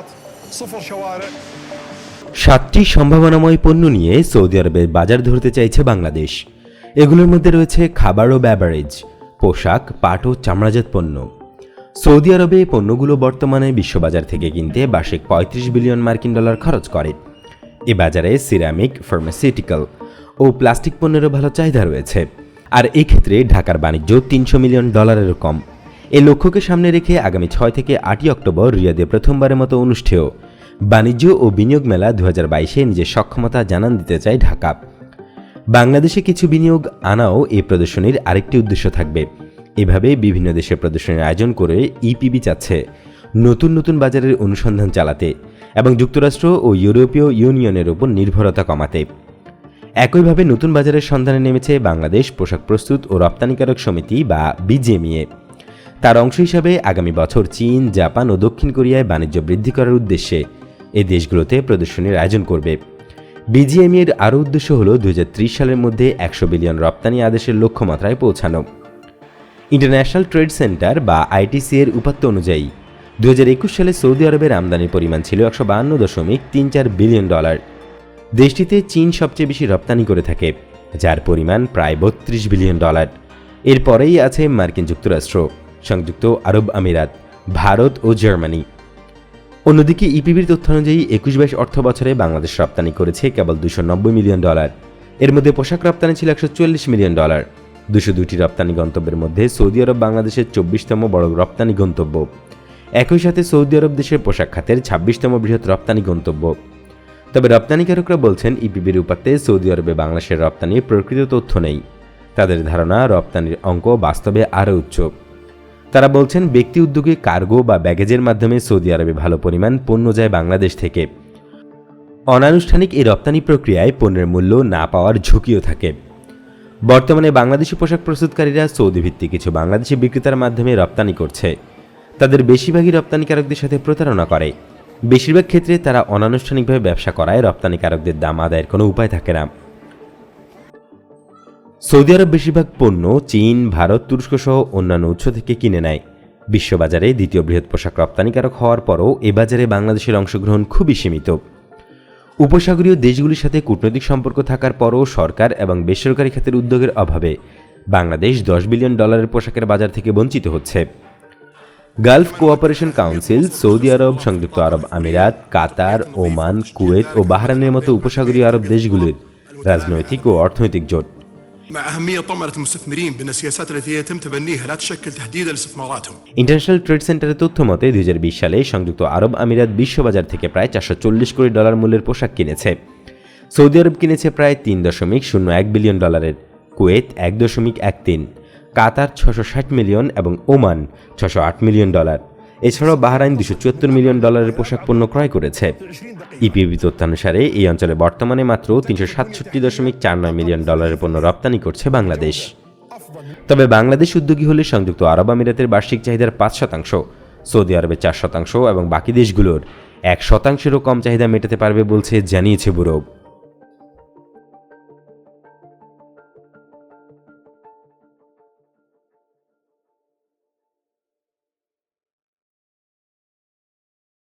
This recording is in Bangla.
سيارات صفر شوارع সাতটি সম্ভাবনাময় পণ্য নিয়ে সৌদি আরবে বাজার ধরতে চাইছে বাংলাদেশ এগুলোর মধ্যে রয়েছে খাবার ও ব্যাভারেজ পোশাক পাট ও চামড়াজাত পণ্য সৌদি আরবে এই পণ্যগুলো বর্তমানে বিশ্ববাজার থেকে কিনতে বার্ষিক পঁয়ত্রিশ বিলিয়ন মার্কিন ডলার খরচ করে এ বাজারে সিরামিক ফার্মাসিউটিক্যাল ও প্লাস্টিক পণ্যেরও ভালো চাহিদা রয়েছে আর এই ক্ষেত্রে ঢাকার বাণিজ্য তিনশো মিলিয়ন ডলারেরও কম এই লক্ষ্যকে সামনে রেখে আগামী ছয় থেকে আটই অক্টোবর রিয়াদে প্রথমবারের মতো অনুষ্ঠেয়। বাণিজ্য ও বিনিয়োগ মেলা দু হাজার বাইশে নিজের সক্ষমতা জানান দিতে চায় ঢাকা। বাংলাদেশে কিছু বিনিয়োগ আনাও এই প্রদর্শনীর আরেকটি উদ্দেশ্য থাকবে। এভাবে বিভিন্ন দেশে প্রদর্শনীর আয়োজন করে ইপিবি চাচ্ছে নতুন নতুন বাজারের অনুসন্ধান চালাতে এবং যুক্তরাষ্ট্র ও ইউরোপীয় ইউনিয়নের ওপর নির্ভরতা কমাতে। একইভাবে নতুন বাজারের সন্ধানে নেমেছে বাংলাদেশ পোশাক প্রস্তুত ও রপ্তানিকারক সমিতি বা বিজেএমইএ তার অংশ হিসাবে আগামী বছর চীন, জাপান ও দক্ষিণ কোরিয়ায় বাণিজ্য বৃদ্ধি করার উদ্দেশ্যে এই দেশগুলোতে প্রদর্শনীর আয়োজন করবে। বিজিএমইএর আরও উদ্দেশ্য হল দু হাজার ত্রিশ সালের মধ্যে একশো বিলিয়ন রপ্তানি আদেশের লক্ষ্যমাত্রায় পৌঁছানো। ইন্টারন্যাশনাল ট্রেড সেন্টার বা আইটিসি এর উপাত্ত অনুযায়ী দু একুশ সালে সৌদি আরবের আমদানির পরিমাণ ছিল একশো বাহান্ন দশমিক তিন চার বিলিয়ন ডলার। দেশটিতে চীন সবচেয়ে বেশি রপ্তানি করে থাকে, যার পরিমাণ প্রায় বত্রিশ বিলিয়ন ডলার। এরপরেই আছে মার্কিন যুক্তরাষ্ট্র। সংযুক্ত আরব আমিরাত, ভারত ও জার্মানি। অন্যদিকে ইপিবির তথ্য অনুযায়ী একুশ বাইশ অর্থ বছরে বাংলাদেশ রপ্তানি করেছে কেবল দুশো নব্বই মিলিয়ন ডলার। এর মধ্যে পোশাক রপ্তানি ছিল একশো চল্লিশ মিলিয়ন ডলার। দুশো দুটি রপ্তানি গন্তব্যের মধ্যে সৌদি আরব বাংলাদেশের চব্বিশতম বড় রপ্তানি গন্তব্য। একই সাথে সৌদি আরব দেশের পোশাক খাতের ছাব্বিশতম বৃহৎ রপ্তানি গন্তব্য। তবে রপ্তানিকারকরা বলছেন, ইপিবির উপাত্তে সৌদি আরবে বাংলাদেশের রপ্তানির প্রকৃত তথ্য নেই। তাদের ধারণা, রপ্তানির অঙ্ক বাস্তবে আরও উচ্চ। তারা বলছেন, ব্যক্তি উদ্যোগে কার্গো বা ব্যাগেজের মাধ্যমে সৌদি আরবে ভালো পরিমাণ পণ্য যায় বাংলাদেশ থেকে। অনানুষ্ঠানিক এই রপ্তানি প্রক্রিয়ায় পণ্যের মূল্য না পাওয়ার ঝুঁকিও থাকে। বর্তমানে বাংলাদেশি পোশাক প্রস্তুতকারীরা সৌদি ভিত্তিক কিছু বাংলাদেশি বিক্রেতার মাধ্যমে রপ্তানি করছে। তাদের বেশিরভাগই রপ্তানিকারকদের সাথে প্রতারণা করে। বেশিরভাগ ক্ষেত্রে তারা অনানুষ্ঠানিকভাবে ব্যবসা করায় রপ্তানিকারকদের দাম আদায়ের কোনো উপায় থাকে না। সৌদি আরব বেশিরভাগ পণ্য চীন, ভারত, তুরস্ক সহ অন্যান্য উৎস থেকে কিনে নেয়। বিশ্ববাজারে দ্বিতীয় বৃহৎ পোশাক রপ্তানিকারক হওয়ার পরও এ বাজারে বাংলাদেশের অংশগ্রহণ খুবই সীমিত। উপসাগরীয় দেশগুলির সাথে কূটনৈতিক সম্পর্ক থাকার পরও সরকার এবং বেসরকারি খাতের উদ্যোগের অভাবে বাংলাদেশ দশ বিলিয়ন ডলারের পোশাকের বাজার থেকে বঞ্চিত হচ্ছে। গালফ কোঅপারেশন কাউন্সিল, সৌদি আরব, সংযুক্ত আরব আমিরাত, কাতার, ওমান, কুয়েত ও বাহরানের মতো উপসাগরীয় আরব দেশগুলির রাজনৈতিক ও অর্থনৈতিক জোট مع أهمية طمأنة المستثمرين بأن السياسات التي يتم تبنيها لا تشكل تهديدا لاستثماراتهم ইন্টারন্যাশনাল ট্রেড সেন্টারের তথ্য মতে দুই সালে সংযুক্ত আরব আমিরাত বিশ্ববাজার থেকে প্রায় চারশো চল্লিশ কোটি ডলার মূল্যের পোশাক কিনেছে সৌদি আরব কিনেছে প্রায় তিন দশমিক শূন্য এক বিলিয়ন ডলারের কুয়েত এক দশমিক এক তিন কাতার ছশো ষাট মিলিয়ন এবং ওমান ছশো আট মিলিয়ন ডলার এছাড়াও বাহরাইন দুশো চুয়াত্তর মিলিয়ন ডলারের পোশাক পণ্য ক্রয় করেছে। ইপিবি তথ্যানুসারে এই অঞ্চলে বর্তমানে মাত্র তিনশো সাতষট্টি দশমিক চার নয় মিলিয়ন ডলারের পণ্য রপ্তানি করছে বাংলাদেশ। তবে বাংলাদেশ উদ্যোগী হলে সংযুক্ত আরব আমিরাতের বার্ষিক চাহিদার পাঁচ শতাংশ, সৌদি আরবের চার শতাংশ এবং বাকি দেশগুলোর এক শতাংশেরও কম চাহিদা মেটাতে পারবে বলছে জানিয়েছে ব্যুরো।